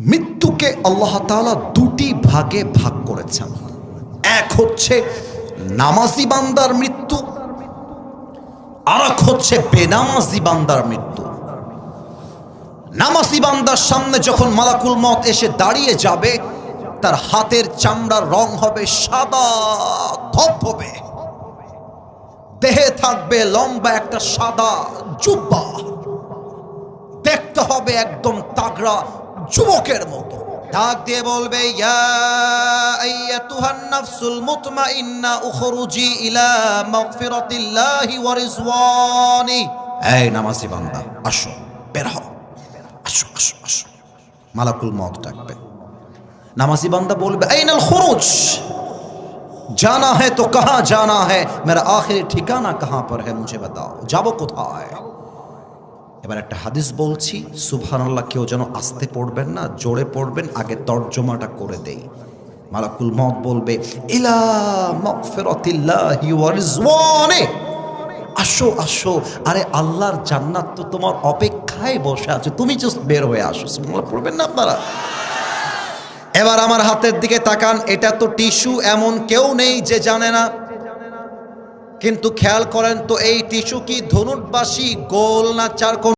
মৃত্যুকে আল্লাহ তাআলা দুটি ভাগে ভাগ করেছেন। এক হচ্ছে নামাজি বান্দার মৃত্যু আর এক হচ্ছে বেনামাজি বান্দার মৃত্যু। নামাজি বান্দার সামনে যখন মালাকুল মত এসে দাঁড়িয়ে যাবে, তার হাতের চামড়ার রং হবে সাদা, ধপ হবে। দেহে থাকবে লম্বা একটা সাদা জুব্বা। দেখতে হবে একদম তাগড়া যুবকের মতো ডাক দিয়ে বলবে ইয়া আইয়াতুহান নাফসুল মুতমাইন্না উখরুজি ইলা মাগফিরাতিল্লাহি ওয়া রিজওয়ানি এই নামাজি বান্দা আসো বের হও আসো আসো আসো মালাকুল মত ডাকবে নামাজি বান্দা বলবে আইনাল খুরুজ जाना है तो कहाँ जाना है मेरा आखिरी ठिकाना कहाँ पर है मुझे बताओ যাবো কোথায় এবার একটা হাদিস বলছি, সুবহানাল্লাহ, কেউ যেন আসতে পড়বেন না, জোরে পড়বেন, আগে তর্জমাটা করে দেই। মালাকুল মত বলবে, ইলা আসো আসো, আরে আল্লাহর জান্নাত তো তোমার অপেক্ষায় বসে আছে, তুমি জাস্ট বের হয়ে আসো, সুবহানাল্লাহ, পড়বেন না আপনারা? এবার আমার হাতের দিকে তাকান, এটা তো টিস্যু এমন কেউ নেই যে জানে না। কিন্তু খেয়াল করেন তো এই টিস্যু কি ধনুটবাসী গোল না চার